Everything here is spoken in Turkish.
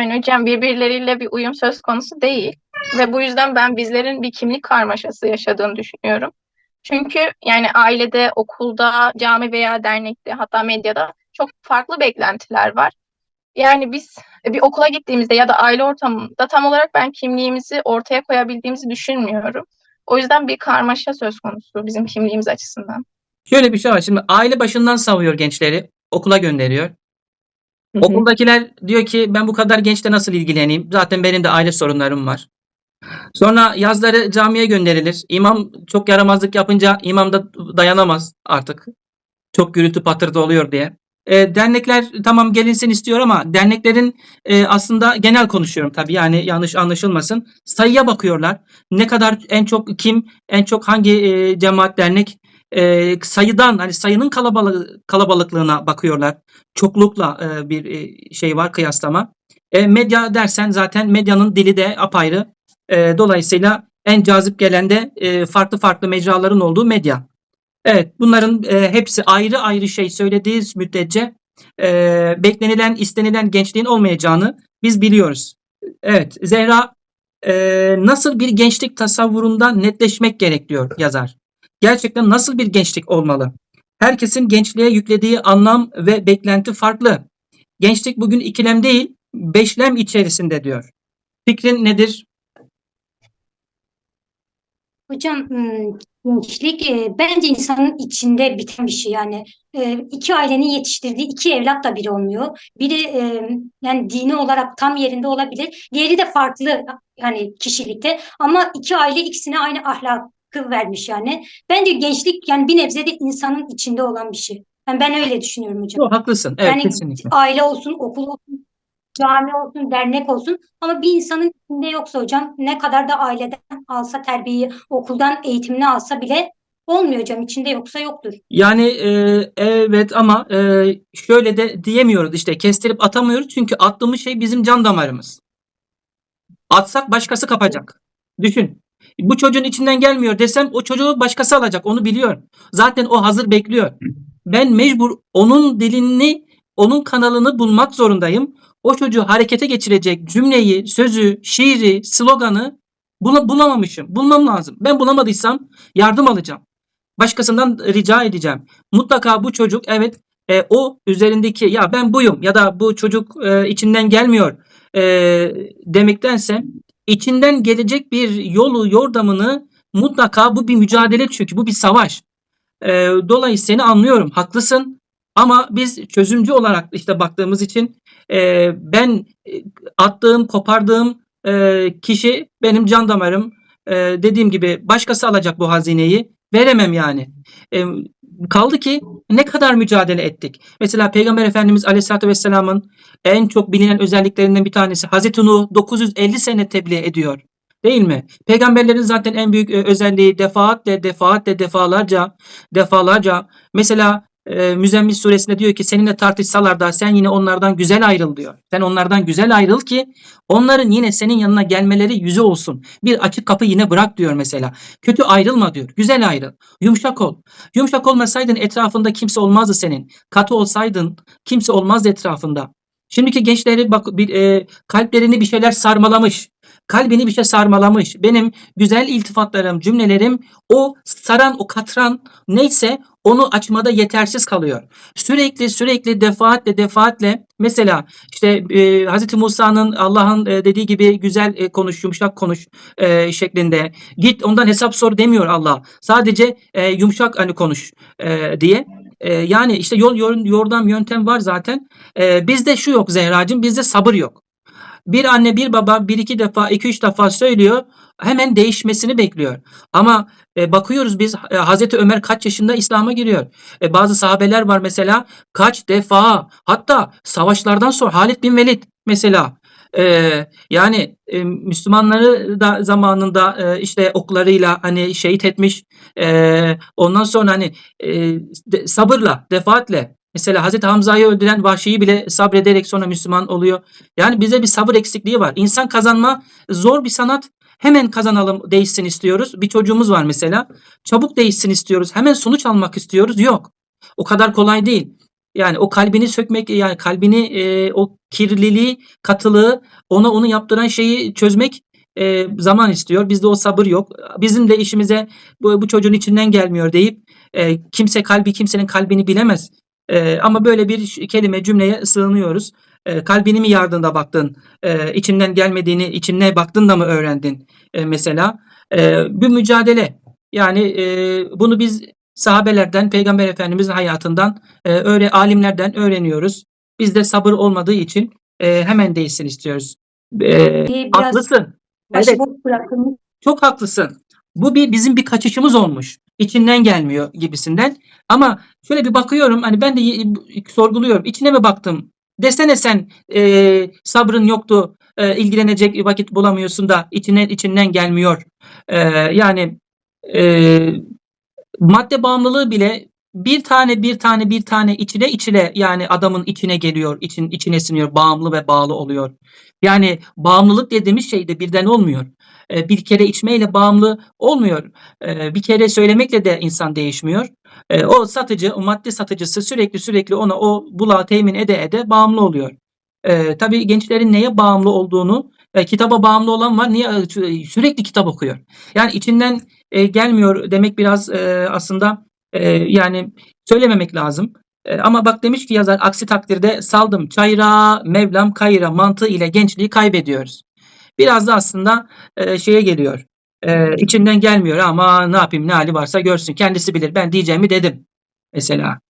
Yani hocam birbirleriyle bir uyum söz konusu değil. Ve bu yüzden ben bizlerin bir kimlik karmaşası yaşadığını düşünüyorum. Çünkü yani ailede, okulda, cami veya dernekte hatta medyada çok farklı beklentiler var. Yani biz bir okula gittiğimizde ya da aile ortamında tam olarak ben kimliğimizi ortaya koyabildiğimizi düşünmüyorum. O yüzden bir karmaşa söz konusu bizim kimliğimiz açısından. Şöyle bir şey var. Şimdi aile başından savuyor gençleri. Okula gönderiyor. Hı hı. Okuldakiler diyor ki ben bu kadar gençle nasıl ilgileneyim? Zaten benim de aile sorunlarım var. Sonra yazları camiye gönderilir. İmam çok yaramazlık yapınca imam da dayanamaz artık. Çok gürültü patırtı oluyor diye. E, dernekler tamam gelinsin istiyor ama derneklerin e, aslında genel konuşuyorum tabii yani yanlış anlaşılmasın. Sayıya bakıyorlar. Ne kadar en çok kim, en çok hangi e, cemaat dernek e, sayıdan hani sayının kalabalık kalabalıklığına bakıyorlar. Çoklukla e, bir e, şey var kıyaslama. E, medya dersen zaten medyanın dili de apayrı. E, dolayısıyla en cazip gelen de e, farklı farklı mecraların olduğu medya. Evet, bunların e, hepsi ayrı ayrı şey söylediği müddetçe e, beklenilen, istenilen gençliğin olmayacağını biz biliyoruz. Evet, Zehra e, nasıl bir gençlik tasavvurunda netleşmek gerek diyor yazar. Gerçekten nasıl bir gençlik olmalı? Herkesin gençliğe yüklediği anlam ve beklenti farklı. Gençlik bugün ikilem değil, beşlem içerisinde diyor. Fikrin nedir? Hocam ım, gençlik e, bence insanın içinde biten bir şey yani E, iki ailenin yetiştirdiği iki evlat da bir olmuyor. Biri e, yani dini olarak tam yerinde olabilir. Diğeri de farklı yani kişilikte ama iki aile ikisine aynı ahlakı vermiş yani. Bence gençlik yani bir nebze de insanın içinde olan bir şey. Yani ben öyle düşünüyorum hocam. Yo, haklısın. Evet, Yani kesinlikle. aile olsun, okul olsun, cami olsun, dernek olsun ama bir insanın içinde yoksa hocam ne kadar da aileden alsa terbiyeyi, okuldan eğitimini alsa bile olmuyor hocam. İçinde yoksa yoktur. Yani e, evet ama e, şöyle de diyemiyoruz işte kestirip atamıyoruz çünkü attığımız şey bizim can damarımız. Atsak başkası kapacak. Düşün. Bu çocuğun içinden gelmiyor desem o çocuğu başkası alacak onu biliyor. Zaten o hazır bekliyor. Ben mecbur onun dilini, onun kanalını bulmak zorundayım. O çocuğu harekete geçirecek cümleyi, sözü, şiiri, sloganı bula- bulamamışım. Bulmam lazım. Ben bulamadıysam yardım alacağım. Başkasından rica edeceğim. Mutlaka bu çocuk evet e, o üzerindeki ya ben buyum ya da bu çocuk e, içinden gelmiyor e, demektense içinden gelecek bir yolu yordamını mutlaka bu bir mücadele çünkü bu bir savaş. E, dolayısıyla seni anlıyorum haklısın ama biz çözümcü olarak işte baktığımız için e, ben e, attığım kopardığım e, kişi benim can damarım E, dediğim gibi başkası alacak bu hazineyi veremem yani. E, kaldı ki ne kadar mücadele ettik. Mesela Peygamber Efendimiz Aleyhisselatü Vesselam'ın en çok bilinen özelliklerinden bir tanesi Hazreti Nuh 950 sene tebliğ ediyor. Değil mi? Peygamberlerin zaten en büyük e, özelliği defaatle defaatle defalarca defalarca mesela e, Müzzemmil suresinde diyor ki seninle tartışsalar da sen yine onlardan güzel ayrıl diyor. Sen onlardan güzel ayrıl ki onların yine senin yanına gelmeleri yüzü olsun. Bir açık kapı yine bırak diyor mesela. Kötü ayrılma diyor. Güzel ayrıl. Yumuşak ol. Yumuşak olmasaydın etrafında kimse olmazdı senin. Katı olsaydın kimse olmazdı etrafında. Şimdiki gençleri bak bir, e, kalplerini bir şeyler sarmalamış. Kalbini bir şey sarmalamış. Benim güzel iltifatlarım, cümlelerim o saran, o katran neyse onu açmada yetersiz kalıyor. Sürekli sürekli defaatle defaatle mesela işte e, Hz. Musa'nın Allah'ın e, dediği gibi güzel e, konuş, yumuşak konuş e, şeklinde. Git ondan hesap sor demiyor Allah. Sadece e, yumuşak hani konuş e, diye. E, yani işte yol yor- yordam yöntem var zaten. E, bizde şu yok Zehracığım bizde sabır yok. Bir anne bir baba bir iki defa iki üç defa söylüyor hemen değişmesini bekliyor. Ama e, bakıyoruz biz e, Hazreti Ömer kaç yaşında İslam'a giriyor. E, bazı sahabeler var mesela kaç defa hatta savaşlardan sonra Halid bin Velid mesela e, yani e, Müslümanları da zamanında e, işte oklarıyla hani şehit etmiş. E, ondan sonra hani e, de- sabırla, defaatle Mesela Hazreti Hamza'yı öldüren Vahşi'yi bile sabrederek sonra Müslüman oluyor. Yani bize bir sabır eksikliği var. İnsan kazanma zor bir sanat. Hemen kazanalım değişsin istiyoruz. Bir çocuğumuz var mesela. Çabuk değişsin istiyoruz. Hemen sonuç almak istiyoruz. Yok. O kadar kolay değil. Yani o kalbini sökmek yani kalbini e, o kirliliği, katılığı ona onu yaptıran şeyi çözmek e, zaman istiyor. Bizde o sabır yok. Bizim de işimize bu, bu çocuğun içinden gelmiyor deyip e, kimse kalbi kimsenin kalbini bilemez. E, ama böyle bir kelime cümleye sığınıyoruz. E, kalbini mi yardığında baktın? E, içinden gelmediğini içine baktın da mı öğrendin? E, mesela e, bir mücadele. Yani e, bunu biz sahabelerden, Peygamber Efendimizin hayatından, e, öyle alimlerden öğreniyoruz. Bizde sabır olmadığı için e, hemen değilsin istiyoruz. E, Biraz haklısın. Evet, çok haklısın. Bu bir bizim bir kaçışımız olmuş. İçinden gelmiyor gibisinden. Ama şöyle bir bakıyorum hani ben de sorguluyorum. İçine mi baktım? Desene sen e, sabrın yoktu. e, ilgilenecek vakit bulamıyorsun da içine içinden gelmiyor. E, yani e, madde bağımlılığı bile bir tane bir tane bir tane içine içine yani adamın içine geliyor, için içine siniyor, bağımlı ve bağlı oluyor. Yani bağımlılık dediğimiz şey de birden olmuyor. Ee, bir kere içmeyle bağımlı olmuyor. Ee, bir kere söylemekle de insan değişmiyor. Ee, o satıcı, o madde satıcısı sürekli sürekli ona o bulağı temin ede ede bağımlı oluyor. Tabii gençlerin neye bağımlı olduğunu, e, kitaba bağımlı olan var. Niye Sü- sürekli kitap okuyor? Yani içinden e, gelmiyor demek biraz e, aslında e, yani söylememek lazım. E, ama bak demiş ki yazar aksi takdirde saldım çayra Mevlam kayra mantığı ile gençliği kaybediyoruz. Biraz da aslında e, şeye geliyor. E, içinden gelmiyor ama ne yapayım ne hali varsa görsün. Kendisi bilir. Ben diyeceğimi dedim. Mesela.